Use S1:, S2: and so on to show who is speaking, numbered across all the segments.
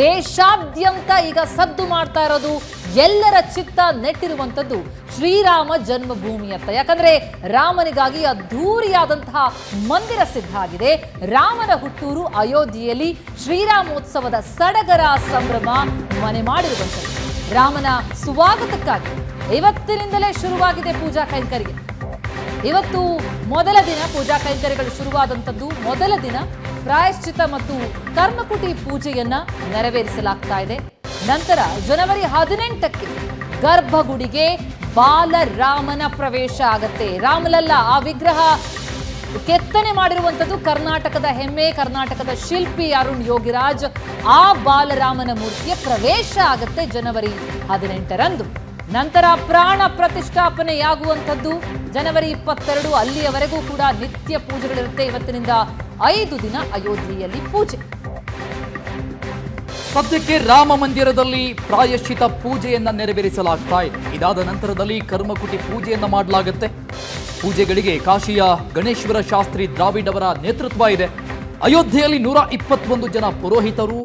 S1: ದೇಶಾದ್ಯಂತ ಈಗ ಸದ್ದು ಮಾಡ್ತಾ ಇರೋದು ಎಲ್ಲರ ಚಿತ್ತ ನೆಟ್ಟಿರುವಂಥದ್ದು ಶ್ರೀರಾಮ ಜನ್ಮಭೂಮಿಯತ್ತ. ಯಾಕಂದ್ರೆ ರಾಮನಿಗಾಗಿ ಅದ್ಧೂರಿಯಾದಂತಹ ಮಂದಿರ ಸಿದ್ಧ ಆಗಿದೆ. ರಾಮನ ಹುಟ್ಟೂರು ಅಯೋಧ್ಯೆಯಲ್ಲಿ ಶ್ರೀರಾಮೋತ್ಸವದ ಸಡಗರ ಸಂಭ್ರಮ ಮನೆ ಮಾಡಿರುವಂಥದ್ದು. ರಾಮನ ಸ್ವಾಗತಕ್ಕಾಗಿ ಇವತ್ತಿನಿಂದಲೇ ಶುರುವಾಗಿದೆ ಪೂಜಾ ಕೈಂಕರಿಗೆ ಇವತ್ತು ಮೊದಲ ದಿನ ಪೂಜಾ ಕೈಂಕರ್ಯಗಳು ಶುರುವಾದಂಥದ್ದು ಮೊದಲ ದಿನ ಪ್ರಾಯಶ್ಚಿತ ಮತ್ತು ಕರ್ಮಕುಟಿ ಪೂಜೆಯನ್ನ ನೆರವೇರಿಸಲಾಗ್ತಾ ಇದೆ. ನಂತರ ಜನವರಿ ಹದಿನೆಂಟಕ್ಕೆ ಗರ್ಭಗುಡಿಗೆ ಬಾಲರಾಮನ ಪ್ರವೇಶ ಆಗತ್ತೆ. ರಾಮಲಲ್ಲ ಆ ವಿಗ್ರಹ ಕೆತ್ತನೆ ಮಾಡಿರುವಂಥದ್ದು ಕರ್ನಾಟಕದ ಹೆಮ್ಮೆ, ಕರ್ನಾಟಕದ ಶಿಲ್ಪಿ ಅರುಣ್ ಯೋಗಿರಾಜ್. ಆ ಬಾಲರಾಮನ ಮೂರ್ತಿಯ ಪ್ರವೇಶ ಆಗತ್ತೆ ಜನವರಿ ಹದಿನೆಂಟರಂದು. ನಂತರ ಪ್ರಾಣ ಪ್ರತಿಷ್ಠಾಪನೆಯಾಗುವಂಥದ್ದು. ಜನವರಿ ಇಪ್ಪತ್ತೆರಡು ಅಲ್ಲಿಯವರೆಗೂ ಕೂಡ ನಿತ್ಯ ಪೂಜೆಗಳಿರುತ್ತೆ. ಇವತ್ತಿನಿಂದ ಐದು ದಿನ ಅಯೋಧ್ಯೆಯಲ್ಲಿ ಪೂಜೆ.
S2: ಸದ್ಯಕ್ಕೆ ರಾಮ ಮಂದಿರದಲ್ಲಿ ಪ್ರಾಯಶ್ಚಿತ ಪೂಜೆಯನ್ನ ನೆರವೇರಿಸಲಾಗ್ತಾ ಇದೆ. ಇದಾದ ನಂತರದಲ್ಲಿ ಕರ್ಮಕುಟಿ ಪೂಜೆಯನ್ನ ಮಾಡಲಾಗುತ್ತೆ. ಪೂಜೆಗಳಿಗೆ ಕಾಶಿಯ ಗಣೇಶ್ವರ ಶಾಸ್ತ್ರಿ ದ್ರಾವಿಡ್ ಅವರ ನೇತೃತ್ವ ಇದೆ. ಅಯೋಧ್ಯೆಯಲ್ಲಿ ನೂರ ಇಪ್ಪತ್ತೊಂದು ಜನ ಪುರೋಹಿತರು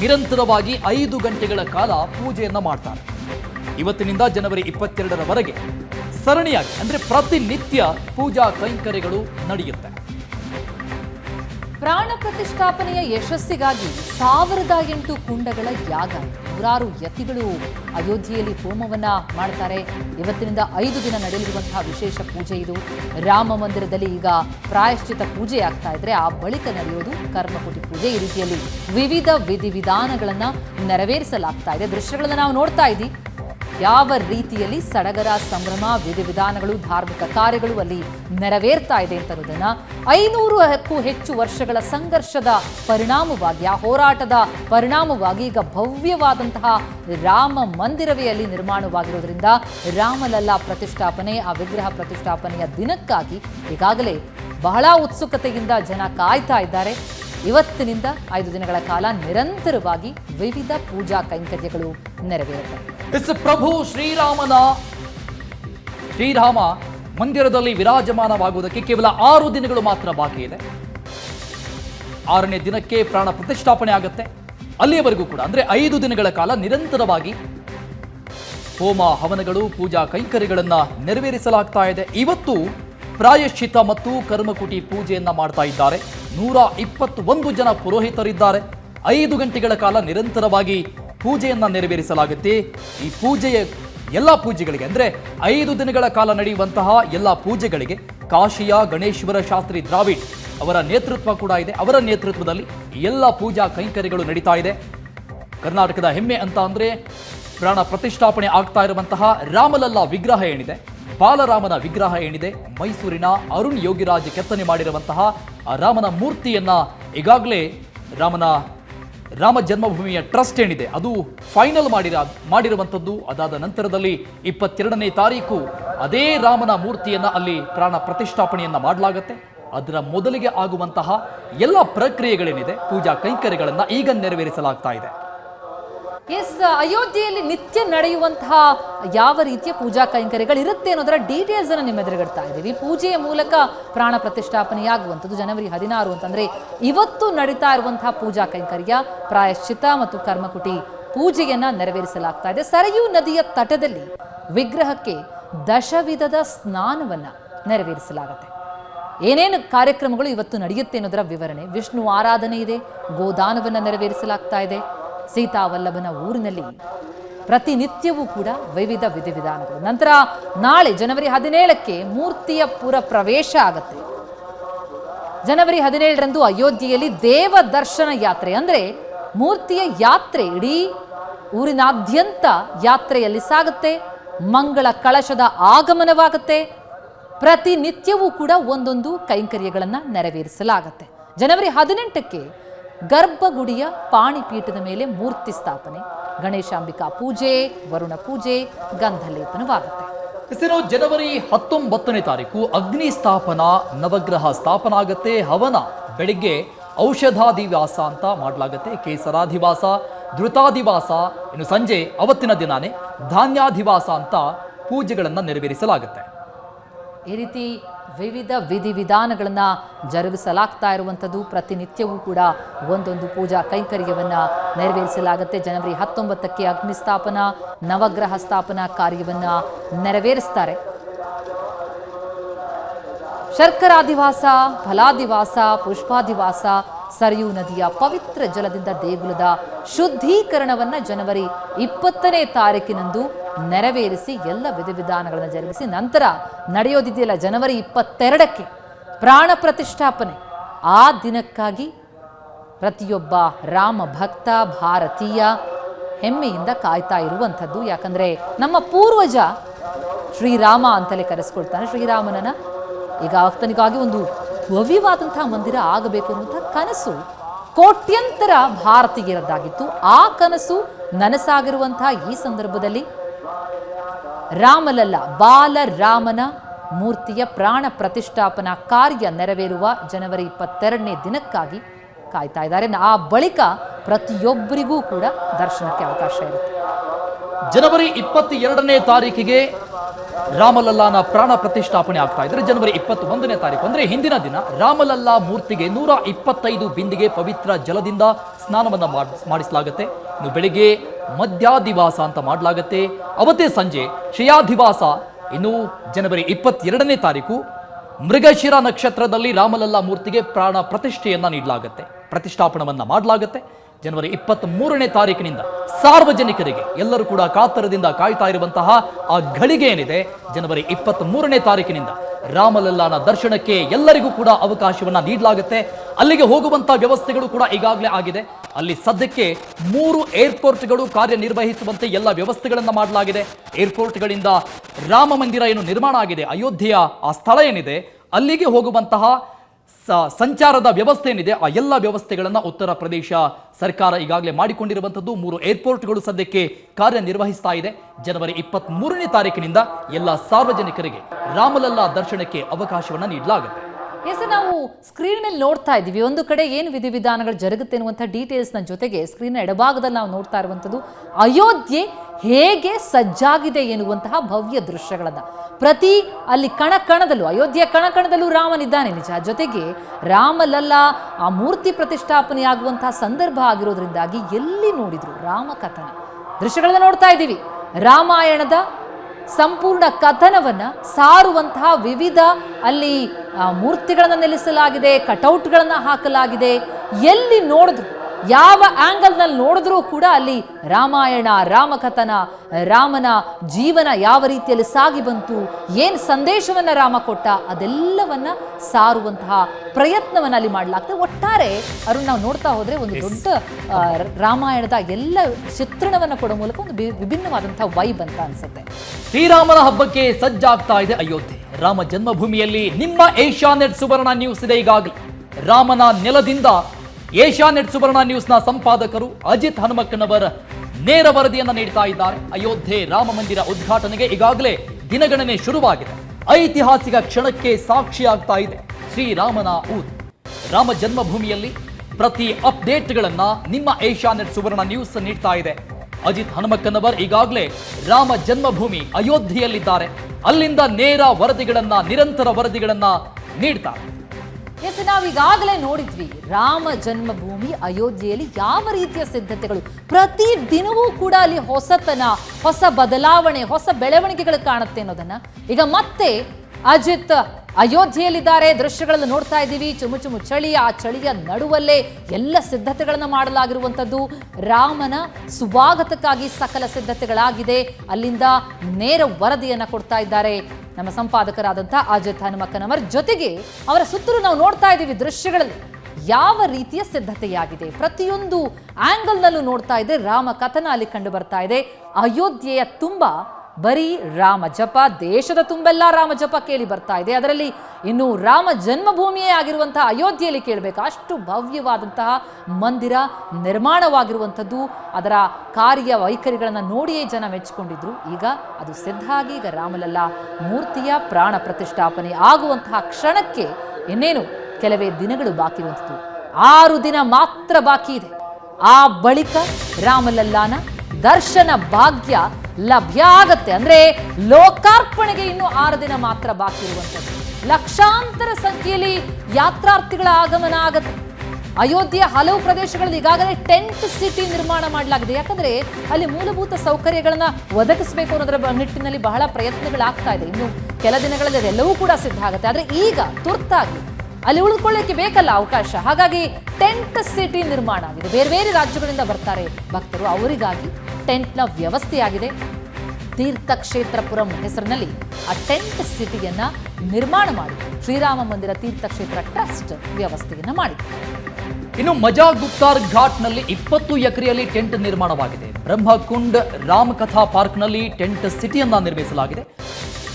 S2: ನಿರಂತರವಾಗಿ ಐದು ಗಂಟೆಗಳ ಕಾಲ ಪೂಜೆಯನ್ನ ಮಾಡ್ತಾರೆ. ಇವತ್ತಿನಿಂದ ಜನವರಿ ಇಪ್ಪತ್ತೆರಡರವರೆಗೆ ಸರಣಿಯಾಗಿ, ಅಂದ್ರೆ ಪ್ರತಿನಿತ್ಯ ಪೂಜಾ ಕೈಂಕರ್ಯಗಳು ನಡೆಯುತ್ತೆ.
S1: ಪ್ರಾಣ ಪ್ರತಿಷ್ಠಾಪನೆಯ ಯಶಸ್ಸಿಗಾಗಿ ಸಾವಿರದ ಎಂಟು ಕುಂಡಗಳ ಯಾಗ. ನೂರಾರು ಯತಿಗಳು ಅಯೋಧ್ಯೆಯಲ್ಲಿ ಹೋಮವನ್ನ ಮಾಡ್ತಾರೆ. ಇವತ್ತಿನಿಂದ ಐದು ದಿನ ನಡೆಯಲಿರುವಂತಹ ವಿಶೇಷ ಪೂಜೆ ಇದು. ರಾಮ ಮಂದಿರದಲ್ಲಿ ಈಗ ಪ್ರಾಯಶ್ಚಿತ ಪೂಜೆ ಆಗ್ತಾ ಇದ್ರೆ ಆ ಬಳಿಕ ನಡೆಯೋದು ಕರ್ಮಕುಟಿ ಪೂಜೆ. ಈ ರೀತಿಯಲ್ಲಿ ವಿವಿಧ ವಿಧಿವಿಧಾನಗಳನ್ನ ನೆರವೇರಿಸಲಾಗ್ತಾ ಇದೆ. ದೃಶ್ಯಗಳನ್ನ ನಾವು ನೋಡ್ತಾ ಇದ್ದೀವಿ. ಯಾವ ರೀತಿಯಲ್ಲಿ ಸಡಗರ, ಸಂಭ್ರಮ ವಿಧಿವಿಧಾನಗಳು ಧಾರ್ಮಿಕ ಕಾರ್ಯಗಳು ಅಲ್ಲಿ ನೆರವೇರ್ತಾ ಇದೆ ಅಂತ ಅನ್ನೋದನ್ನ ಐನೂರಕ್ಕೂ ಹೆಚ್ಚು ವರ್ಷಗಳ ಸಂಘರ್ಷದ ಪರಿಣಾಮವಾಗಿ, ಆ ಹೋರಾಟದ ಪರಿಣಾಮವಾಗಿ ಈಗ ಭವ್ಯವಾದಂತಹ ರಾಮ ಮಂದಿರವೇ ಅಲ್ಲಿ ನಿರ್ಮಾಣವಾಗಿರೋದ್ರಿಂದ ರಾಮಲಲ್ಲಾ ಪ್ರತಿಷ್ಠಾಪನೆ, ಆ ವಿಗ್ರಹ ಪ್ರತಿಷ್ಠಾಪನೆಯ ದಿನಕ್ಕಾಗಿ ಈಗಾಗಲೇ ಬಹಳ ಉತ್ಸುಕತೆಯಿಂದ ಜನ ಕಾಯ್ತಾ ಇದ್ದಾರೆ. ಇವತ್ತಿನಿಂದ ಐದು ದಿನಗಳ ಕಾಲ ನಿರಂತರವಾಗಿ ವಿವಿಧ ಪೂಜಾ ಕೈಂಕರ್ಯಗಳು ನೆರವೇರುತ್ತವೆ
S2: ಇಸ್ ಪ್ರಭು ಶ್ರೀರಾಮನ ಶ್ರೀರಾಮ ಮಂದಿರದಲ್ಲಿ ವಿರಾಜಮಾನವಾಗುವುದಕ್ಕೆ ಕೇವಲ ಆರು ದಿನಗಳು ಮಾತ್ರ ಬಾಕಿ ಇದೆ. ಆರನೇ ದಿನಕ್ಕೆ ಪ್ರಾಣ ಪ್ರತಿಷ್ಠಾಪನೆ ಆಗುತ್ತೆ. ಅಲ್ಲಿಯವರೆಗೂ ಕೂಡ, ಅಂದರೆ ಐದು ದಿನಗಳ ಕಾಲ ನಿರಂತರವಾಗಿ ಹೋಮ ಹವನಗಳು, ಪೂಜಾ ಕೈಂಕರ್ಯಗಳನ್ನು ನೆರವೇರಿಸಲಾಗ್ತಾ ಇದೆ. ಇವತ್ತು ಪ್ರಾಯಶ್ಚಿತ ಮತ್ತು ಕರ್ಮಕುಟಿ ಪೂಜೆಯನ್ನ ಮಾಡ್ತಾ ಇದ್ದಾರೆ. ನೂರ ಇಪ್ಪತ್ತೊಂದು ಜನ ಪುರೋಹಿತರಿದ್ದಾರೆ. ಐದು ಗಂಟೆಗಳ ಕಾಲ ನಿರಂತರವಾಗಿ ಪೂಜೆಯನ್ನ ನೆರವೇರಿಸಲಾಗುತ್ತೆ. ಈ ಪೂಜೆಯ ಎಲ್ಲ ಪೂಜೆಗಳಿಗೆ ಅಂದ್ರೆ ಐದು ದಿನಗಳ ಕಾಲ ನಡೆಯುವಂತಹ ಎಲ್ಲ ಪೂಜೆಗಳಿಗೆ ಕಾಶಿಯ ಗಣೇಶ್ವರ ಶಾಸ್ತ್ರಿ ದ್ರಾವಿಡ್ ಅವರ ನೇತೃತ್ವ ಕೂಡ ಇದೆ. ಅವರ ನೇತೃತ್ವದಲ್ಲಿ ಎಲ್ಲ ಪೂಜಾ ಕೈಂಕರ್ಯಗಳು ನಡೀತಾ ಇದೆ. ಕರ್ನಾಟಕದ ಹೆಮ್ಮೆ ಅಂತ ಅಂದ್ರೆ ಪ್ರಾಣ ಪ್ರತಿಷ್ಠಾಪನೆ ಆಗ್ತಾ ಇರುವಂತಹ ರಾಮಲಲ್ಲ ವಿಗ್ರಹ ಏನಿದೆ ಬಾಲರಾಮನ ವಿಗ್ರಹ ಏನಿದೆ? ಮೈಸೂರಿನ ಅರುಣ್ ಯೋಗಿರಾಜ್ ಕೆತ್ತನೆ ಮಾಡಿರುವಂತಹ ರಾಮನ ಮೂರ್ತಿಯನ್ನ ಈಗಾಗಲೇ ರಾಮನ ರಾಮ ಜನ್ಮಭೂಮಿಯ ಟ್ರಸ್ಟ್ ಏನಿದೆ, ಅದು ಫೈನಲ್ ಮಾಡಿರ, ಮಾಡಿರುವಂಥದ್ದು. ಅದಾದ ನಂತರದಲ್ಲಿ ಇಪ್ಪತ್ತೆರಡನೇ ತಾರೀಕು ಅದೇ ರಾಮನ ಮೂರ್ತಿಯನ್ನು ಅಲ್ಲಿ ಪ್ರಾಣ ಪ್ರತಿಷ್ಠಾಪನೆಯನ್ನು ಮಾಡಲಾಗುತ್ತೆ. ಅದರ ಮೊದಲಿಗೆ ಆಗುವಂತಹ ಎಲ್ಲ ಪ್ರಕ್ರಿಯೆಗಳೇನಿದೆ, ಪೂಜಾ ಕೈಂಕರ್ಯಗಳನ್ನು ಈಗ ನೆರವೇರಿಸಲಾಗ್ತಾ ಇದೆ.
S1: ಎಸ್ ಅಯೋಧ್ಯೆಯಲ್ಲಿ ನಿತ್ಯ ನಡೆಯುವಂತಹ ಯಾವ ರೀತಿಯ ಪೂಜಾ ಕೈಂಕರ್ಯಗಳು ಇರುತ್ತೆ ಅನ್ನೋದರ ಡೀಟೇಲ್ಸ್ ಅನ್ನು ನಿಮ್ಮ ಎದುರುಗಡ್ತಾ ಇದ್ದೀವಿ. ಪೂಜೆಯ ಮೂಲಕ ಪ್ರಾಣ ಪ್ರತಿಷ್ಠಾಪನೆಯಾಗುವಂಥದ್ದು ಜನವರಿ ಹದಿನಾರು ಅಂತಂದ್ರೆ ಇವತ್ತು ನಡೀತಾ ಇರುವಂತಹ ಪೂಜಾ ಕೈಂಕರ್ಯ ಪ್ರಾಯಶ್ಚಿತ ಮತ್ತು ಕರ್ಮಕುಟಿ ಪೂಜೆಯನ್ನ ನೆರವೇರಿಸಲಾಗ್ತಾ ಇದೆ. ಸರಯೂ ನದಿಯ ತಟದಲ್ಲಿ ವಿಗ್ರಹಕ್ಕೆ ದಶವಿಧದ ಸ್ನಾನವನ್ನ ನೆರವೇರಿಸಲಾಗುತ್ತೆ. ಏನೇನು ಕಾರ್ಯಕ್ರಮಗಳು ಇವತ್ತು ನಡೆಯುತ್ತೆ ಅನ್ನೋದರ ವಿವರಣೆ, ವಿಷ್ಣು ಆರಾಧನೆ ಇದೆ, ಗೋದಾನವನ್ನು ನೆರವೇರಿಸಲಾಗ್ತಾ ಇದೆ. ಸೀತಾವಲ್ಲಭನ ಊರಿನಲ್ಲಿ ಪ್ರತಿನಿತ್ಯವೂ ಕೂಡ ವಿವಿಧ ವಿಧಿವಿಧಾನಗಳು. ನಂತರ ನಾಳೆ ಜನವರಿ ಹದಿನೇಳಕ್ಕೆ ಮೂರ್ತಿಯ ಪುರ ಪ್ರವೇಶ ಆಗತ್ತೆ. ಜನವರಿ ಹದಿನೇಳರಂದು ಅಯೋಧ್ಯೆಯಲ್ಲಿ ದೇವ ದರ್ಶನ ಯಾತ್ರೆ ಅಂದ್ರೆ ಮೂರ್ತಿಯ ಯಾತ್ರೆ ಇಡೀ ಊರಿನಾದ್ಯಂತ ಯಾತ್ರೆಯಲ್ಲಿ ಸಾಗುತ್ತೆ. ಮಂಗಳ ಕಳಶದ ಆಗಮನವಾಗುತ್ತೆ. ಪ್ರತಿನಿತ್ಯವೂ ಕೂಡ ಒಂದೊಂದು ಕೈಂಕರ್ಯಗಳನ್ನು ನೆರವೇರಿಸಲಾಗುತ್ತೆ. ಜನವರಿ ಹದಿನೆಂಟಕ್ಕೆ ಗರ್ಭಗುಡಿಯ ಪಾಣಿಪೀಠದ ಮೇಲೆ ಮೂರ್ತಿ ಸ್ಥಾಪನೆ. ಗಣೇಶಾಂಬಿಕಾ ಪೂಜೆ ವರುಣ ಪೂಜೆ ಗಂಧಲೇಪನವಾಗುತ್ತೆ.
S2: ಹೆಸರು ಜನವರಿ ಹತ್ತೊಂಬತ್ತನೇ ತಾರೀಕು ಅಗ್ನಿ ಸ್ಥಾಪನಾ ನವಗ್ರಹ ಸ್ಥಾಪನಾ ಆಗತ್ತೆ ಹವನ. ಬೆಳಿಗ್ಗೆ ಔಷಧಾದಿವಾಸ ಅಂತ ಮಾಡಲಾಗುತ್ತೆ ಕೇಸರಾಧಿವಾಸ ಧೃತಾದಿವಾಸ. ಇನ್ನು ಸಂಜೆ ಅವತ್ತಿನ ದಿನಾನೇ ಧಾನ್ಯಾಧಿವಾಸ ಅಂತ ಪೂಜೆಗಳನ್ನು ನೆರವೇರಿಸಲಾಗುತ್ತೆ.
S1: ಈ ರೀತಿ ವಿವಿಧ ವಿಧಿವಿಧಾನಗಳನ್ನು ಜರುಗಿಸಲಾಗ್ತಾ ಇರುವಂಥದ್ದು. ಪ್ರತಿನಿತ್ಯವೂ ಕೂಡ ಒಂದೊಂದು ಪೂಜಾ ಕೈಂಕರ್ಯವನ್ನು ನೆರವೇರಿಸಲಾಗುತ್ತೆ. ಜನವರಿ ಹತ್ತೊಂಬತ್ತಕ್ಕೆ ಅಗ್ನಿಸ್ಥಾಪನಾ, ನವಗ್ರಹ ಸ್ಥಾಪನಾ ಕಾರ್ಯವನ್ನು ನೆರವೇರಿಸ್ತಾರೆ. ಶರ್ಕರಾದಿವಾಸ ಫಲಾದಿವಾಸ, ಪುಷ್ಪಾದಿವಾಸ, ಸರಿಯು ನದಿಯ ಪವಿತ್ರ ಜಲದಿಂದ ದೇಗುಲದ ಶುದ್ಧೀಕರಣವನ್ನು ಜನವರಿ ಇಪ್ಪತ್ತನೇ ತಾರೀಕಿನಂದು ನೆರವೇರಿಸಿ ಎಲ್ಲ ವಿಧಿವಿಧಾನಗಳನ್ನು ಜರುಗಿಸಿ ನಂತರ ನಡೆಯೋದಿದೆಯಲ್ಲ ಜನವರಿ ಇಪ್ಪತ್ತೆರಡಕ್ಕೆ ಪ್ರಾಣ ಪ್ರತಿಷ್ಠಾಪನೆ. ಆ ದಿನಕ್ಕಾಗಿ ಪ್ರತಿಯೊಬ್ಬ ರಾಮ ಭಕ್ತ, ಭಾರತೀಯ ಹೆಮ್ಮೆಯಿಂದ ಕಾಯ್ತಾ ಇರುವಂಥದ್ದು. ಯಾಕಂದರೆ ನಮ್ಮ ಪೂರ್ವಜ ಶ್ರೀರಾಮ ಅಂತಲೇ ಕರೆಸ್ಕೊಳ್ತಾನೆ. ಶ್ರೀರಾಮನನ್ನ ಈಗ ಆತನಿಗಾಗಿ ಒಂದು ಭವ್ಯವಾದಂತಹ ಮಂದಿರ ಆಗಬೇಕು ಅನ್ನುವಂಥ ಕನಸು ಕೋಟ್ಯಂತರ ಭಾರತೀಯರದ್ದಾಗಿತ್ತು. ಆ ಕನಸು ನನಸಾಗಿರುವಂತಹ ಈ ಸಂದರ್ಭದಲ್ಲಿ ರಾಮಲಲ್ಲ ಬಾಲರಾಮನ ಮೂರ್ತಿಯ ಪ್ರಾಣ ಪ್ರತಿಷ್ಠಾಪನಾ ಕಾರ್ಯ ನೆರವೇರುವ ಜನವರಿ ಇಪ್ಪತ್ತೆರಡನೇ ದಿನಕ್ಕಾಗಿ ಕಾಯ್ತಾ ಇದ್ದಾರೆ. ಆ ಬಳಿಕ ಪ್ರತಿಯೊಬ್ಬರಿಗೂ ಕೂಡ ದರ್ಶನಕ್ಕೆ ಅವಕಾಶ ಇರುತ್ತೆ.
S2: ಜನವರಿ ಇಪ್ಪತ್ತೆರಡನೇ ತಾರೀಕಿಗೆ ರಾಮಲಲ್ಲಾನ ಪ್ರಾಣ ಪ್ರತಿಷ್ಠಾಪನೆ ಆಗ್ತಾ ಇದ್ರೆ ಜನವರಿ ಇಪ್ಪತ್ತೊಂದನೇ ತಾರೀಕು ಅಂದ್ರೆ ಹಿಂದಿನ ದಿನ ರಾಮಲಲ್ಲಾ ಮೂರ್ತಿಗೆ ನೂರ ಇಪ್ಪತ್ತೈದು ಬಿಂದಿಗೆ ಪವಿತ್ರ ಜಲದಿಂದ ಸ್ನಾನವನ್ನು ಮಾಡ್- ಮಾಡಿಸಲಾಗುತ್ತೆ. ಬೆಳಿಗ್ಗೆ ಮಧ್ಯಾಧಿವಾಸ ಅಂತ ಮಾಡಲಾಗತ್ತೆ. ಅವತ್ತೇ ಸಂಜೆ ಶ್ರೇಯಾಧಿವಾಸ. ಇನ್ನು ಜನವರಿ ಇಪ್ಪತ್ತೆರಡನೇ ತಾರೀಕು ಮೃಗಶಿರ ನಕ್ಷತ್ರದಲ್ಲಿ ರಾಮಲಲ್ಲಾ ಮೂರ್ತಿಗೆ ಪ್ರಾಣ ಪ್ರತಿಷ್ಠೆಯನ್ನ ನೀಡಲಾಗುತ್ತೆ. ಪ್ರತಿಷ್ಠಾಪನವನ್ನ ಮಾಡಲಾಗುತ್ತೆ. ಜನವರಿ ಇಪ್ಪತ್ತ್ ಮೂರನೇ ತಾರೀಕಿನಿಂದ ಸಾರ್ವಜನಿಕರಿಗೆ ಎಲ್ಲರೂ ಕೂಡ ಕಾತರದಿಂದ ಕಾಯ್ತಾ ಇರುವಂತಹ ಆ ಘಳಿಗೆ ಏನಿದೆ, ಜನವರಿ ಇಪ್ಪತ್ತ್ ಮೂರನೇ ತಾರೀಕಿನಿಂದ ರಾಮಲಲ್ಲಾನ ದರ್ಶನಕ್ಕೆ ಎಲ್ಲರಿಗೂ ಕೂಡ ಅವಕಾಶವನ್ನ ನೀಡಲಾಗುತ್ತೆ. ಅಲ್ಲಿಗೆ ಹೋಗುವಂತಹ ವ್ಯವಸ್ಥೆಗಳು ಕೂಡ ಈಗಾಗಲೇ ಆಗಿದೆ. ಅಲ್ಲಿ ಸದ್ಯಕ್ಕೆ ಮೂರು ಏರ್ಪೋರ್ಟ್ಗಳು ಕಾರ್ಯನಿರ್ವಹಿಸುವಂತೆ ಎಲ್ಲ ವ್ಯವಸ್ಥೆಗಳನ್ನು ಮಾಡಲಾಗಿದೆ. ಏರ್ಪೋರ್ಟ್ಗಳಿಂದ ರಾಮ ಮಂದಿರ ಏನು ನಿರ್ಮಾಣ ಆಗಿದೆ, ಅಯೋಧ್ಯೆಯ ಆ ಸ್ಥಳ ಏನಿದೆ, ಅಲ್ಲಿಗೆ ಹೋಗುವಂತಹ ಸಂಚಾರದ ವ್ಯವಸ್ಥೆ ಏನಿದೆ, ಆ ಎಲ್ಲ ವ್ಯವಸ್ಥೆಗಳನ್ನು ಉತ್ತರ ಪ್ರದೇಶ ಸರ್ಕಾರ ಈಗಾಗಲೇ ಮಾಡಿಕೊಂಡಿರುವಂಥದ್ದು. ಮೂರು ಏರ್ಪೋರ್ಟ್ಗಳು ಸದ್ಯಕ್ಕೆ ಕಾರ್ಯನಿರ್ವಹಿಸ್ತಾ ಇದೆ. ಜನವರಿ ಇಪ್ಪತ್ತ್ ಮೂರನೇ ತಾರೀಕಿನಿಂದ ಎಲ್ಲ ಸಾರ್ವಜನಿಕರಿಗೆ ರಾಮಲಲ್ಲಾ ದರ್ಶನಕ್ಕೆ ಅವಕಾಶವನ್ನು ನೀಡಲಾಗುತ್ತೆ.
S1: ಎಸ್, ನಾವು ಸ್ಕ್ರೀನ್ ಮೇಲೆ ನೋಡ್ತಾ ಇದ್ದೀವಿ. ಒಂದು ಕಡೆ ಏನು ವಿಧಿವಿಧಾನಗಳು ಜರುಗುತ್ತೆ ಅನ್ನುವಂಥ ಡೀಟೇಲ್ಸ್ನ ಜೊತೆಗೆ ಸ್ಕ್ರೀನ್ ಎಡಭಾಗದಲ್ಲಿ ನಾವು ನೋಡ್ತಾ ಇರುವಂಥದ್ದು ಅಯೋಧ್ಯೆ ಹೇಗೆ ಸಜ್ಜಾಗಿದೆ ಎನ್ನುವಂತಹ ಭವ್ಯ ದೃಶ್ಯಗಳನ್ನು. ಪ್ರತಿ ಅಲ್ಲಿ ಕಣ ಕಣದಲ್ಲೂ ಕಣಕಣದಲ್ಲೂ ಕಣ ಕಣದಲ್ಲೂ ರಾಮನಿದ್ದಾನೆ ನಿಜ. ಜೊತೆಗೆ ರಾಮಲಲ್ಲ, ಆ ಮೂರ್ತಿ ಪ್ರತಿಷ್ಠಾಪನೆಯಾಗುವಂತಹ ಸಂದರ್ಭ ಆಗಿರೋದ್ರಿಂದಾಗಿ ಎಲ್ಲಿ ನೋಡಿದ್ರು ರಾಮಕಥನ. ದೃಶ್ಯಗಳನ್ನು ನೋಡ್ತಾ ಇದ್ದೀವಿ. ರಾಮಾಯಣದ ಸಂಪೂರ್ಣ ಕಥನವನ್ನ ಸಾರುವಂತಹ ವಿವಿಧ ಅಲ್ಲಿ ಮೂರ್ತಿಗಳನ್ನು ನಿಲ್ಲಿಸಲಾಗಿದೆ ಕಟೌಟ್ಗಳನ್ನು ಹಾಕಲಾಗಿದೆ. ಎಲ್ಲಿ ನೋಡಿದ್ರು ಯಾವ ಆ್ಯಂಗಲ್ನಲ್ಲಿ ನೋಡಿದ್ರೂ ಕೂಡ ಅಲ್ಲಿ ರಾಮಾಯಣ ರಾಮಕಥನ ರಾಮನ ಜೀವನ ಯಾವ ರೀತಿಯಲ್ಲಿ ಸಾಗಿ ಬಂತು ಏನು ಸಂದೇಶವನ್ನ ರಾಮ ಕೊಟ್ಟ ಅದೆಲ್ಲವನ್ನ ಸಾರುವಂತಹ ಪ್ರಯತ್ನವನ್ನ ಅಲ್ಲಿ ಮಾಡಲಾಗ್ತದೆ. ಒಟ್ಟಾರೆ ಅರುಣ್ ನಾವು ನೋಡ್ತಾ ಹೋದರೆ ಒಂದು ದೊಡ್ಡ ರಾಮಾಯಣದ ಎಲ್ಲ ಚಿತ್ರಣವನ್ನ ಕೊಡೋ ಮೂಲಕ ಒಂದು ವಿಭಿನ್ನವಾದಂಥ ವೈಬ್ ಅಂತ ಅನ್ಸುತ್ತೆ.
S2: ಶ್ರೀರಾಮನ ಹಬ್ಬಕ್ಕೆ ಸಜ್ಜಾಗ್ತಾ ಇದೆ ಅಯೋಧ್ಯೆ. ರಾಮ ಜನ್ಮಭೂಮಿಯಲ್ಲಿ ನಿಮ್ಮ ಏಷ್ಯಾನೆಟ್ ಸುವರ್ಣ ನ್ಯೂಸ್ ಇದೆ ಈಗಾಗಲೇ. ರಾಮನ ನೆಲದಿಂದ ಏಷ್ಯಾನೆಟ್ ಸುವರ್ಣ ನ್ಯೂಸ್ನ ಸಂಪಾದಕರು ಅಜಿತ್ ಹನುಮಕ್ಕನವರ ನೇರ ವರದಿಯನ್ನು ನೀಡ್ತಾ ಇದ್ದಾರೆ. ಅಯೋಧ್ಯೆ ರಾಮ ಮಂದಿರ ಉದ್ಘಾಟನೆಗೆ ಈಗಾಗಲೇ ದಿನಗಣನೆ ಶುರುವಾಗಿದೆ. ಐತಿಹಾಸಿಕ ಕ್ಷಣಕ್ಕೆ ಸಾಕ್ಷಿಯಾಗ್ತಾ ಇದೆ ಶ್ರೀರಾಮನ ಊರು. ರಾಮ ಜನ್ಮಭೂಮಿಯಲ್ಲಿ ಪ್ರತಿ ಅಪ್ಡೇಟ್ಗಳನ್ನು ನಿಮ್ಮ ಏಷ್ಯಾನೆಟ್ ಸುವರ್ಣ ನ್ಯೂಸ್ ನೀಡ್ತಾ ಇದೆ. ಅಜಿತ್ ಹನುಮಕ್ಕನವರ್ ಈಗಾಗಲೇ ರಾಮ ಜನ್ಮಭೂಮಿ ಅಯೋಧ್ಯೆಯಲ್ಲಿದ್ದಾರೆ. ಅಲ್ಲಿಂದ ನೇರ ವರದಿಗಳನ್ನ, ನಿರಂತರ ವರದಿಗಳನ್ನ ನೀಡ್ತಾರೆ.
S1: ಎಸ್, ನಾವು ಈಗಾಗಲೇ ನೋಡಿದ್ವಿ, ರಾಮ ಜನ್ಮಭೂಮಿ ಅಯೋಧ್ಯೆಯಲ್ಲಿ ಯಾವ ರೀತಿಯ ಸಿದ್ಧತೆಗಳು. ಪ್ರತಿ ದಿನವೂ ಕೂಡ ಅಲ್ಲಿ ಹೊಸತನ, ಹೊಸ ಬದಲಾವಣೆ, ಹೊಸ ಬೆಳವಣಿಗೆಗಳು ಕಾಣುತ್ತೆ ಅನ್ನೋದನ್ನ. ಈಗ ಮತ್ತೆ ಅಜಿತ್ ಅಯೋಧ್ಯೆಯಲ್ಲಿದ್ದಾರೆ. ದೃಶ್ಯಗಳನ್ನು ನೋಡ್ತಾ ಇದ್ದೀವಿ. ಚುಮು ಚುಮು ಚಳಿ, ಆ ಚಳಿಯ ನಡುವಲ್ಲೇ ಎಲ್ಲ ಸಿದ್ಧತೆಗಳನ್ನು ಮಾಡಲಾಗಿರುವಂಥದ್ದು. ರಾಮನ ಸ್ವಾಗತಕ್ಕಾಗಿ ಸಕಲ ಸಿದ್ಧತೆಗಳಾಗಿದೆ. ಅಲ್ಲಿಂದ ನೇರ ವರದಿಯನ್ನು ಕೊಡ್ತಾ ಇದ್ದಾರೆ. ನಮ್ಮ ಸಂಪಾದಕರಾದಂಥ ಅಜಿತ್ ಹನುಮಕ್ಕನವರ್ ಜೊತೆಗೆ ಅವರ ಸುತ್ತಲೂ ನಾವು ನೋಡ್ತಾ ಇದ್ದೀವಿ ದೃಶ್ಯಗಳಲ್ಲಿ ಯಾವ ರೀತಿಯ ಸಿದ್ಧತೆಯಾಗಿದೆ. ಪ್ರತಿಯೊಂದು ಆಂಗಲ್ನಲ್ಲೂ ನೋಡ್ತಾ ಇದೆ. ರಾಮ ಕಥನ ಅಲ್ಲಿ ಕಂಡು ಬರ್ತಾ ಇದೆ. ಅಯೋಧ್ಯೆಯ ತುಂಬ ಬರೀ ರಾಮ ಜಪ, ದೇಶದ ತುಂಬೆಲ್ಲ ರಾಮ ಜಪ ಕೇಳಿ ಬರ್ತಾ ಇದೆ. ಅದರಲ್ಲಿ ಇನ್ನು ರಾಮ ಜನ್ಮಭೂಮಿಯೇ ಆಗಿರುವಂತಹ ಅಯೋಧ್ಯೆಯಲ್ಲಿ ಕೇಳಬೇಕು. ಅಷ್ಟು ಭವ್ಯವಾದಂತಹ ಮಂದಿರ ನಿರ್ಮಾಣವಾಗಿರುವಂಥದ್ದು, ಅದರ ಕಾರ್ಯ ವೈಖರಿಗಳನ್ನು ನೋಡಿಯೇ ಜನ ಮೆಚ್ಚಿಕೊಂಡಿದ್ರು. ಈಗ ಅದು ಸಿದ್ಧ ಆಗಿ ಈಗ ರಾಮಲಲ್ಲ ಮೂರ್ತಿಯ ಪ್ರಾಣ ಪ್ರತಿಷ್ಠಾಪನೆ ಆಗುವಂತಹ ಕ್ಷಣಕ್ಕೆ ಇನ್ನೇನು ಕೆಲವೇ ದಿನಗಳು ಬಾಕಿ ಇರುವಂಥದ್ದು. ಆರು ದಿನ ಮಾತ್ರ ಬಾಕಿ ಇದೆ. ಆ ಬಳಿಕ ರಾಮಲಲ್ಲಾನ ದರ್ಶನ ಭಾಗ್ಯ ಲಭ್ಯ ಆಗತ್ತೆ ಅಂದ್ರೆ ಲೋಕಾರ್ಪಣೆಗೆ ಇನ್ನು ಆರು ದಿನ ಮಾತ್ರ ಬಾಕಿ ಇರುವಂಥದ್ದು. ಲಕ್ಷಾಂತರ ಸಂಖ್ಯೆಯಲ್ಲಿ ಯಾತ್ರಾರ್ಥಿಗಳ ಆಗಮನ ಆಗತ್ತೆ. ಅಯೋಧ್ಯೆಯ ಹಲವು ಪ್ರದೇಶಗಳಲ್ಲಿ ಈಗಾಗಲೇ ಟೆಂಟ್ ಸಿಟಿ ನಿರ್ಮಾಣ ಮಾಡಲಾಗಿದೆ. ಯಾಕಂದ್ರೆ ಅಲ್ಲಿ ಮೂಲಭೂತ ಸೌಕರ್ಯಗಳನ್ನ ಒದಗಿಸಬೇಕು ಅನ್ನೋದರ ನಿಟ್ಟಿನಲ್ಲಿ ಬಹಳ ಪ್ರಯತ್ನಗಳಾಗ್ತಾ ಇದೆ. ಇನ್ನು ಕೆಲ ದಿನಗಳಲ್ಲಿ ಅದೆಲ್ಲವೂ ಕೂಡ ಸಿದ್ಧ ಆಗುತ್ತೆ. ಆದ್ರೆ ಈಗ ತುರ್ತಾಗಿ ಅಲ್ಲಿ ಉಳ್ಕೊಳ್ಳಿಕ್ಕೆ ಬೇಕಲ್ಲ ಅವಕಾಶ. ಹಾಗಾಗಿ ಟೆಂಟ್ ಸಿಟಿ ನಿರ್ಮಾಣ ಆಗಿದೆ. ಬೇರೆ ಬೇರೆ ರಾಜ್ಯಗಳಿಂದ ಬರ್ತಾರೆ ಭಕ್ತರು. ಅವರಿಗಾಗಿ ಟೆಂಟ್ನ ವ್ಯವಸ್ಥೆಯಾಗಿದೆ. ತೀರ್ಥಕ್ಷೇತ್ರಪುರಂ ಹೆಸರಿನಲ್ಲಿ ಆ ಟೆಂಟ್ ಸಿಟಿಯನ್ನ ನಿರ್ಮಾಣ ಮಾಡಿ. ಶ್ರೀರಾಮ ಮಂದಿರ ತೀರ್ಥಕ್ಷೇತ್ರ ಟ್ರಸ್ಟ್ ವ್ಯವಸ್ಥೆಯನ್ನ ಮಾಡಿ
S2: ಇನ್ನು ಮಜಾ ಗುಪ್ತಾರ್ ಘಾಟ್ನಲ್ಲಿ ಇಪ್ಪತ್ತು ಎಕರೆಯಲ್ಲಿ ಟೆಂಟ್ ನಿರ್ಮಾಣವಾಗಿದೆ. ಬ್ರಹ್ಮಕುಂಡ್ ರಾಮಕಥಾ ಪಾರ್ಕ್ನಲ್ಲಿ ಟೆಂಟ್ ಸಿಟಿಯನ್ನ ನಿರ್ಮಿಸಲಾಗಿದೆ.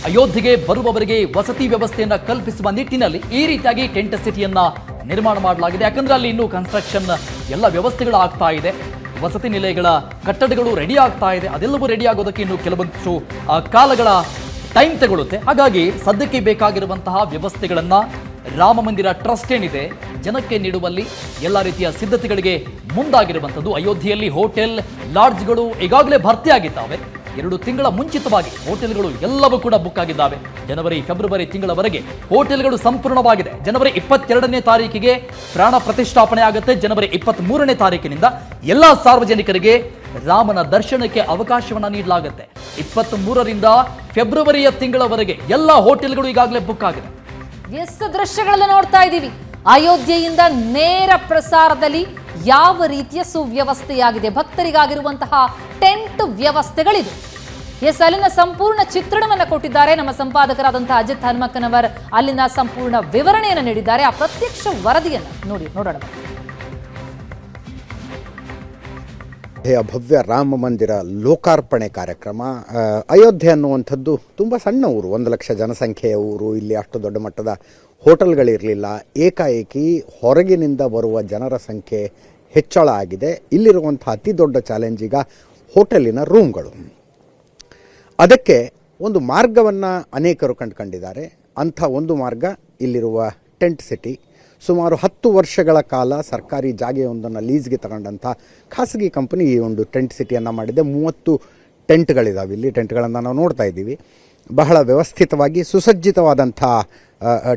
S2: ಅಯೋಧ್ಯೆಗೆ ಬರುವವರಿಗೆ ವಸತಿ ವ್ಯವಸ್ಥೆಯನ್ನು ಕಲ್ಪಿಸುವ ನಿಟ್ಟಿನಲ್ಲಿ ಈ ರೀತಿಯಾಗಿ ಟೆಂಟ್ ಸಿಟಿಯನ್ನ ನಿರ್ಮಾಣ ಮಾಡಲಾಗಿದೆ. ಯಾಕಂದ್ರೆ ಅಲ್ಲಿ ಇನ್ನೂ ಕನ್ಸ್ಟ್ರಕ್ಷನ್ ಎಲ್ಲ ವ್ಯವಸ್ಥೆಗಳು ಆಗ್ತಾ ಇದೆ. ವಸತಿ ನಿಲಯಗಳ ಕಟ್ಟಡಗಳು ರೆಡಿ ಆಗ್ತಾ ಇದೆ. ಅದೆಲ್ಲವೂ ರೆಡಿ ಆಗೋದಕ್ಕೆ ಇನ್ನು ಕೆಲವೊಂದಿಷ್ಟು ಕಾಲಗಳ ಟೈಮ್ ತಗೊಳ್ಳುತ್ತೆ ಹಾಗಾಗಿ ಸದ್ಯಕ್ಕೆ ಬೇಕಾಗಿರುವಂತಹ ವ್ಯವಸ್ಥೆಗಳನ್ನು ರಾಮ ಮಂದಿರ ಟ್ರಸ್ಟ್ ಏನಿದೆ, ಜನಕ್ಕೆ ನೀಡುವಲ್ಲಿ ಎಲ್ಲ ರೀತಿಯ ಸಿದ್ಧತೆಗಳಿಗೆ ಮುಂದಾಗಿರುವಂಥದ್ದು. ಅಯೋಧ್ಯೆಯಲ್ಲಿ ಹೋಟೆಲ್ ಲಾಡ್ಜ್ಗಳು ಈಗಾಗಲೇ ಭರ್ತಿಯಾಗಿದ್ದಾವೆ. ಎರಡು ತಿಂಗಳ ಮುಂಚಿತವಾಗಿ ಹೋಟೆಲ್ಗಳು ಎಲ್ಲವೂ ಕೂಡ ಬುಕ್ ಆಗಿದ್ದಾವೆ. ಜನವರಿ, ಫೆಬ್ರವರಿ ತಿಂಗಳವರೆಗೆ ಹೋಟೆಲ್ಗಳು ಸಂಪೂರ್ಣವಾಗಿದೆ. ಜನವರಿ ಇಪ್ಪತ್ತೆರಡನೇ ತಾರೀಕಿಗೆ ಪ್ರಾಣ ಪ್ರತಿಷ್ಠಾಪನೆ ಆಗುತ್ತೆ. ಜನವರಿ ಇಪ್ಪತ್ತ್ ಮೂರನೇ ತಾರೀಕಿನಿಂದ ಎಲ್ಲ ಸಾರ್ವಜನಿಕರಿಗೆ ರಾಮನ ದರ್ಶನಕ್ಕೆ ಅವಕಾಶವನ್ನು ನೀಡಲಾಗುತ್ತೆ. ಇಪ್ಪತ್ತ್ ಮೂರರಿಂದ ಫೆಬ್ರವರಿಯ ತಿಂಗಳವರೆಗೆ ಎಲ್ಲ ಹೋಟೆಲ್ಗಳು ಈಗಾಗಲೇ ಬುಕ್ ಆಗಿದೆ.
S1: ಎಷ್ಟು ದೃಶ್ಯಗಳನ್ನು ನೋಡ್ತಾ ಇದ್ದೀವಿ. ಅಯೋಧ್ಯೆಯಿಂದ ನೇರ ಪ್ರಸಾರದಲ್ಲಿ ಯಾವ ರೀತಿಯ ಸುವ್ಯವಸ್ಥೆಯಾಗಿದೆ? ಭಕ್ತರಿಗಾಗಿರುವಂತಹ ಟೆಂಟ್ ವ್ಯವಸ್ಥೆಗಳಿದೆ. ಎಸ್ ಅಲ್ಲಿನ ಸಂಪೂರ್ಣ ಚಿತ್ರಣವನ್ನು ಕೊಟ್ಟಿದ್ದಾರೆ ನಮ್ಮ ಸಂಪಾದಕರಾದಂತಹ ಅಜಿತ್ ಹನುಮಕ್ಕನವರ್. ಅಲ್ಲಿನ ಸಂಪೂರ್ಣ ವಿವರಣೆಯನ್ನು ನೀಡಿದ್ದಾರೆ. ಆ ಪ್ರತ್ಯಕ್ಷ ವರದಿಯನ್ನು ನೋಡಿ, ನೋಡೋಣ.
S3: ಭವ್ಯ ರಾಮ ಮಂದಿರ ಲೋಕಾರ್ಪಣೆ ಕಾರ್ಯಕ್ರಮ. ಅಯೋಧ್ಯೆ ಅನ್ನುವಂಥದ್ದು ತುಂಬ ಸಣ್ಣ ಊರು. ಒಂದು ಲಕ್ಷ ಜನಸಂಖ್ಯೆಯ ಊರು. ಇಲ್ಲಿ ಅಷ್ಟು ದೊಡ್ಡ ಮಟ್ಟದ ಹೋಟೆಲ್ಗಳಿರಲಿಲ್ಲ. ಏಕಾಏಕಿ ಹೊರಗಿನಿಂದ ಬರುವ ಜನರ ಸಂಖ್ಯೆ ಹೆಚ್ಚಳ ಆಗಿದೆ. ಇಲ್ಲಿರುವಂಥ ಅತಿ ದೊಡ್ಡ ಚಾಲೆಂಜ್ ಈಗ ಹೋಟೆಲಿನ ರೂಮ್ಗಳು. ಅದಕ್ಕೆ ಒಂದು ಮಾರ್ಗವನ್ನು ಅನೇಕರು ಕಂಡುಕೊಂಡಿದ್ದಾರೆ ಅಂಥ ಒಂದು ಮಾರ್ಗ ಇಲ್ಲಿರುವ ಟೆಂಟ್ ಸಿಟಿ. ಸುಮಾರು ಹತ್ತು ವರ್ಷಗಳ ಕಾಲ ಸರ್ಕಾರಿ ಜಾಗೆಯೊಂದನ್ನು ಲೀಸ್ಗೆ ತಗೊಂಡಂಥ ಖಾಸಗಿ ಕಂಪನಿ ಈ ಒಂದು ಟೆಂಟ್ ಸಿಟಿಯನ್ನು ಮಾಡಿದೆ. ಮೂವತ್ತು ಟೆಂಟ್ಗಳಿದ್ದಾವೆ ಇಲ್ಲಿ. ಟೆಂಟ್ಗಳನ್ನು ನಾವು ನೋಡ್ತಾ ಇದ್ದೀವಿ. ಬಹಳ ವ್ಯವಸ್ಥಿತವಾಗಿ ಸುಸಜ್ಜಿತವಾದಂಥ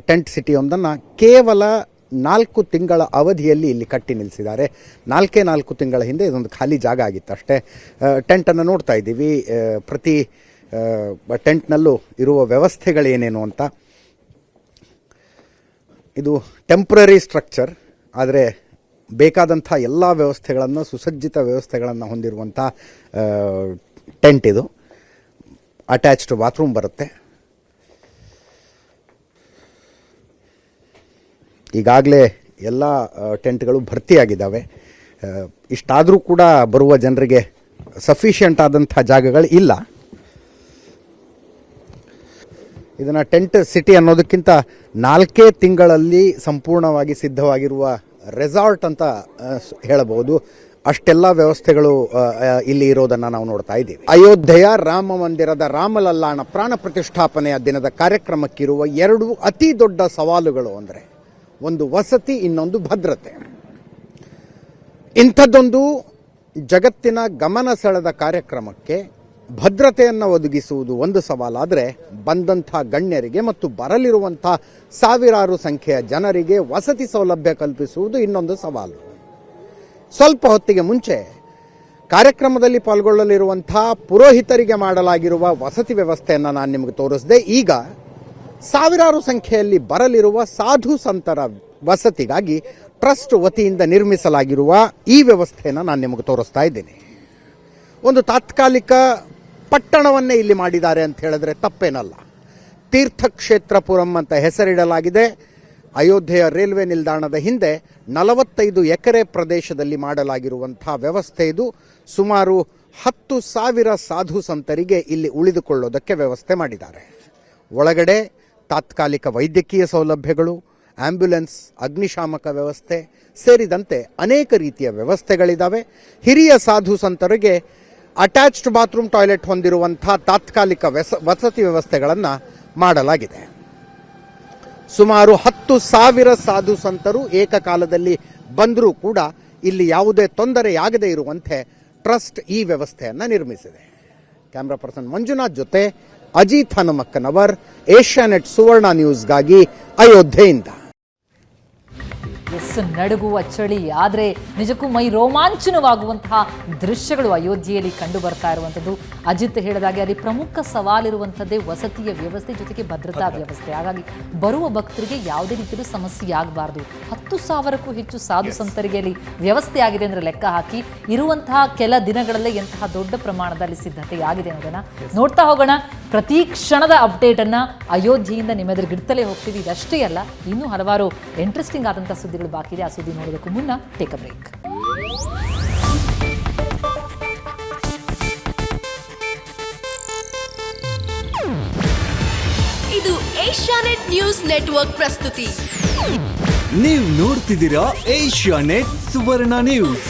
S3: ಟೆಂಟ್ ಸಿಟಿಯೊಂದನ್ನು ಕೇವಲ ನಾಲ್ಕು ತಿಂಗಳ ಅವಧಿಯಲ್ಲಿ ಇಲ್ಲಿ ಕಟ್ಟಿ ನಿಲ್ಲಿಸಿದ್ದಾರೆ. ನಾಲ್ಕೇ ನಾಲ್ಕು ತಿಂಗಳ ಹಿಂದೆ ಇದೊಂದು ಖಾಲಿ ಜಾಗ ಆಗಿತ್ತು ಅಷ್ಟೇ. ಟೆಂಟನ್ನು ನೋಡ್ತಾ ಇದ್ದೀವಿ. ಪ್ರತಿ ಟೆಂಟ್ನಲ್ಲೂ ಇರುವ ವ್ಯವಸ್ಥೆಗಳೇನೇನು ಅಂತ. ಇದು ಟೆಂಪ್ರರಿ ಸ್ಟ್ರಕ್ಚರ್, ಆದರೆ ಬೇಕಾದಂಥ ಎಲ್ಲ ವ್ಯವಸ್ಥೆಗಳನ್ನು, ಸುಸಜ್ಜಿತ ವ್ಯವಸ್ಥೆಗಳನ್ನು ಹೊಂದಿರುವಂಥ ಟೆಂಟ್ ಇದು. ಅಟ್ಯಾಚ್ಡ್ ಬಾತ್ರೂಮ್ ಬರುತ್ತೆ. ಈಗಾಗಲೇ ಎಲ್ಲ ಟೆಂಟ್ಗಳು ಭರ್ತಿಯಾಗಿದ್ದಾವೆ. ಇಷ್ಟಾದರೂ ಕೂಡ ಬರುವ ಜನರಿಗೆ ಸಫಿಷಿಯಂಟ್ ಆದಂಥ ಜಾಗಗಳು ಇಲ್ಲ. ಇದನ್ನು ಟೆಂಟ್ ಸಿಟಿ ಅನ್ನೋದಕ್ಕಿಂತ ನಾಲ್ಕೇ ತಿಂಗಳಲ್ಲಿ ಸಂಪೂರ್ಣವಾಗಿ ಸಿದ್ಧವಾಗಿರುವ ರೆಸಾರ್ಟ್ ಅಂತ ಹೇಳಬಹುದು. ಅಷ್ಟೆಲ್ಲ ವ್ಯವಸ್ಥೆಗಳು ಇಲ್ಲಿ ಇರೋದನ್ನು ನಾವು ನೋಡ್ತಾ ಇದ್ದೀವಿ. ಅಯೋಧ್ಯೆಯ ರಾಮ ಮಂದಿರದ ರಾಮಲಲ್ಲಾಣ ಪ್ರಾಣ ಪ್ರತಿಷ್ಠಾಪನೆಯ ದಿನದ ಕಾರ್ಯಕ್ರಮಕ್ಕಿರುವ ಎರಡು ಅತಿ ದೊಡ್ಡ ಸವಾಲುಗಳು ಅಂದರೆ ಒಂದು ವಸತಿ, ಇನ್ನೊಂದು ಭದ್ರತೆ. ಇಂಥದ್ದೊಂದು ಜಗತ್ತಿನ ಗಮನ ಸೆಳೆದ ಕಾರ್ಯಕ್ರಮಕ್ಕೆ ಭದ್ರತೆಯನ್ನು ಒದಗಿಸುವುದು ಒಂದು ಸವಾಲಾದರೆ ಬಂದಂಥ ಗಣ್ಯರಿಗೆ ಮತ್ತು ಬರಲಿರುವಂಥ ಸಾವಿರಾರು ಸಂಖ್ಯೆಯ ಜನರಿಗೆ ವಸತಿ ಸೌಲಭ್ಯ ಕಲ್ಪಿಸುವುದು ಇನ್ನೊಂದು ಸವಾಲು. ಸ್ವಲ್ಪ ಹೊತ್ತಿಗೆ ಮುಂಚೆ ಕಾರ್ಯಕ್ರಮದಲ್ಲಿ ಪಾಲ್ಗೊಳ್ಳಲಿರುವಂಥ ಪುರೋಹಿತರಿಗೆ ಮಾಡಲಾಗಿರುವ ವಸತಿ ವ್ಯವಸ್ಥೆಯನ್ನು ನಾನು ನಿಮಗೆ ತೋರಿಸಿದೆ. ಈಗ ಸಾವಿರಾರು ಸಂಖ್ಯೆಯಲ್ಲಿ ಬರಲಿರುವ ಸಾಧು ಸಂತರ ವಸತಿಗಾಗಿ ಟ್ರಸ್ಟ್ ವತಿಯಿಂದ ನಿರ್ಮಿಸಲಾಗಿರುವ ಈ ವ್ಯವಸ್ಥೆಯನ್ನು ನಾನು ನಿಮಗೆ ತೋರಿಸ್ತಾ ಇದ್ದೇನೆ. ಒಂದು ತಾತ್ಕಾಲಿಕ ಪಟ್ಟಣವನ್ನೇ ಇಲ್ಲಿ ಮಾಡಿದ್ದಾರೆ ಅಂತ ಹೇಳಿದ್ರೆ ತಪ್ಪೇನಲ್ಲ. ತೀರ್ಥಕ್ಷೇತ್ರಪುರಂ ಅಂತ ಹೆಸರಿಡಲಾಗಿದೆ. ಅಯೋಧ್ಯೆಯ ರೈಲ್ವೆ ನಿಲ್ದಾಣದ ಹಿಂದೆ ನಲವತ್ತೈದು ಎಕರೆ ಪ್ರದೇಶದಲ್ಲಿ ಮಾಡಲಾಗಿರುವಂಥ ವ್ಯವಸ್ಥೆ ಇದು. ಸುಮಾರು ಹತ್ತು ಸಾವಿರ ಸಾಧು ಸಂತರಿಗೆ ಇಲ್ಲಿ ಉಳಿದುಕೊಳ್ಳೋದಕ್ಕೆ ವ್ಯವಸ್ಥೆ ಮಾಡಿದ್ದಾರೆ. ಒಳಗಡೆ ತಾತ್ಕಾಲಿಕ ವೈದ್ಯಕೀಯ ಸೌಲಭ್ಯಗಳು, ಆಂಬ್ಯುಲೆನ್ಸ್, ಅಗ್ನಿಶಾಮಕ ವ್ಯವಸ್ಥೆ ಸೇರಿದಂತೆ ಅನೇಕ ರೀತಿಯ ವ್ಯವಸ್ಥೆಗಳಿದ್ದಾವೆ ಹಿರಿಯ ಸಾಧು ಸಂತರಿಗೆ ಅಟ್ಯಾಚ್ಡ್ ಬಾತ್ರೂಮ್ ಟಾಯ್ಲೆಟ್ ಹೊಂದಿರುವಂಥ ತಾತ್ಕಾಲಿಕ ವಸತಿ ವ್ಯವಸ್ಥೆಗಳನ್ನು ಮಾಡಲಾಗಿದೆ. ಸುಮಾರು ಹತ್ತು ಸಾವಿರ ಸಾಧು ಸಂತರು ಏಕಕಾಲದಲ್ಲಿ ಬಂದರೂ ಕೂಡ ಇಲ್ಲಿ ಯಾವುದೇ ತೊಂದರೆಯಾಗದೇ ಇರುವಂತೆ ಟ್ರಸ್ಟ್ ಈ ವ್ಯವಸ್ಥೆಯನ್ನು ನಿರ್ಮಿಸಿದೆ. ಕ್ಯಾಮ್ರಾ ಪರ್ಸನ್ ಮಂಜುನಾಥ್ ಜೊತೆ ಅಜಿತ್ ಹನುಮಕ್ಕನವರ್ ಏಷ್ಯಾನೆಟ್ ಸುವರ್ಣ ನ್ಯೂಸ್ಗಾಗಿ ಅಯೋಧ್ಯೆಯಿಂದ.
S1: ಎಸ್ ನಡುಗುವ ಚಳಿ. ಆದರೆ ನಿಜಕ್ಕೂ ಮೈ ರೋಮಾಂಚನವಾಗುವಂತಹ ದೃಶ್ಯಗಳು ಅಯೋಧ್ಯೆಯಲ್ಲಿ ಕಂಡು ಬರ್ತಾ ಇರುವಂಥದ್ದು. ಅಜಿತ್ ಹೇಳಿದಾಗೆ ಅಲ್ಲಿ ಪ್ರಮುಖ ಸವಾಲಿರುವಂಥದ್ದೇ ವಸತಿಯ ವ್ಯವಸ್ಥೆ ಜೊತೆಗೆ ಭದ್ರತಾ ವ್ಯವಸ್ಥೆ. ಹಾಗಾಗಿ ಬರುವ ಭಕ್ತರಿಗೆ ಯಾವುದೇ ರೀತಿಯಲ್ಲೂ ಸಮಸ್ಯೆ ಆಗಬಾರ್ದು. ಹತ್ತು ಸಾವಿರಕ್ಕೂ ಹೆಚ್ಚು ಸಾಧು ಸಂತರಿಗೆ ಅಲ್ಲಿ ವ್ಯವಸ್ಥೆ ಆಗಿದೆ ಅಂದರೆ ಲೆಕ್ಕ ಹಾಕಿ. ಇರುವಂತಹ ಕೆಲ ದಿನಗಳಲ್ಲೇ ಎಂತಹ ದೊಡ್ಡ ಪ್ರಮಾಣದಲ್ಲಿ ಸಿದ್ಧತೆ ಆಗಿದೆ ಅನ್ನೋದನ್ನ ನೋಡ್ತಾ ಹೋಗೋಣ. ಪ್ರತಿ ಕ್ಷಣದ ಅಪ್ಡೇಟ್ ಅನ್ನ ಅಯೋಧ್ಯೆಯಿಂದ ನಿಮ್ಮೆದುರು ಗಿಡ್ತಲೇ ಹೋಗ್ತೀವಿ. ಇದಷ್ಟೇ ಅಲ್ಲ ಇನ್ನೂ ಹಲವಾರು ಇಂಟ್ರೆಸ್ಟಿಂಗ್ ಆದಂಥ ಸುದ್ದಿಗಳು ಬಾಕಿ ಇದೆ. ಆ ಸುದ್ದಿ ನೋಡೋದಕ್ಕೂ ಮುನ್ನ ಟೇಕ್ ಅ ಬ್ರೇಕ್
S4: ಇದು ಏಷ್ಯಾನೆಟ್ ನ್ಯೂಸ್ ನೆಟ್ವರ್ಕ್ ಪ್ರಸ್ತುತಿ.
S5: ನೀವು ನೋಡ್ತಿದ್ದೀರಾ ಏಷ್ಯಾ ನೆಟ್ ಸುವರ್ಣ ನ್ಯೂಸ್.